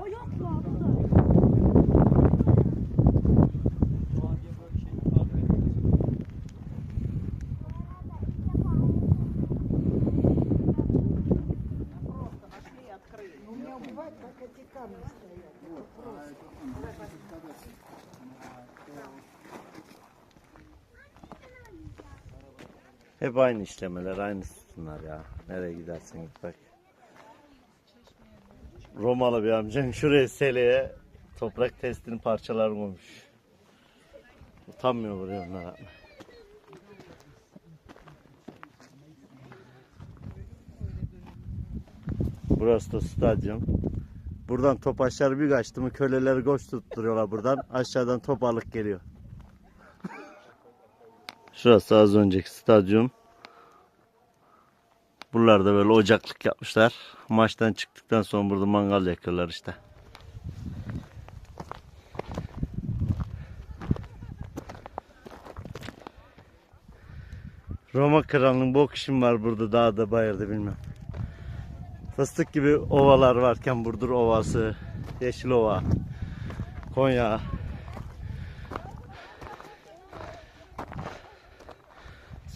O yok mu abi? камни стоят. Вот, просто. Hep aynı işlemeler, aynı sütunlar ya. Nereye gidersen git bak. Romalı bir amcan şuraya seleye toprak testinin parçalarını koymuş. Utanmıyor buraya onlar atmaya. Burası da stadyum. Buradan top aşağı bir kaçtı mı köleleri goş tutturuyorlar buradan. Aşağıdan top alık geliyor. Şurası az önceki stadyum. Buralarda böyle ocaklık yapmışlar. Maçtan çıktıktan sonra burada mangal yakıyorlar işte. Roma kralının bok işim var burada dağda bayırda bilmem. Fıstık gibi ovalar varken Burdur Ovası, Yeşilova, Konya.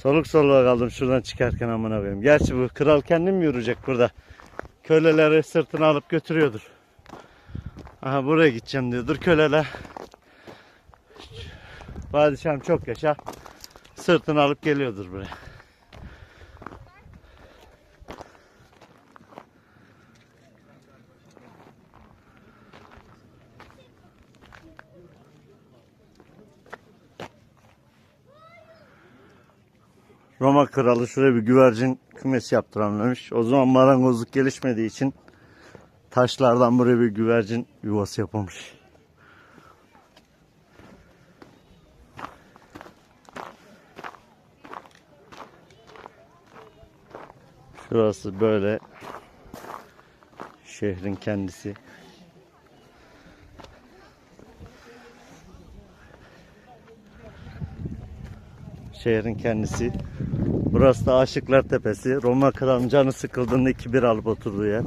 Soluk soluğa kaldım şuradan çıkarken amına koyayım. Gerçi bu kral kendim mi yürüyecek burada? Köleleri sırtına alıp götürüyordur. Aha buraya gideceğim diyordur köleler. Padişahım çok yaşa. Sırtını alıp geliyordur buraya. Roma kralı şuraya bir güvercin kümesi yaptıramlamış. O zaman marangozluk gelişmediği için taşlardan buraya bir güvercin yuvası yapılmış. Şurası böyle şehrin kendisi. Şehrin kendisi. Burası da Aşıklar Tepesi. Roma Kralı'nın canı sıkıldığında 2-1 alıp oturduğu yer.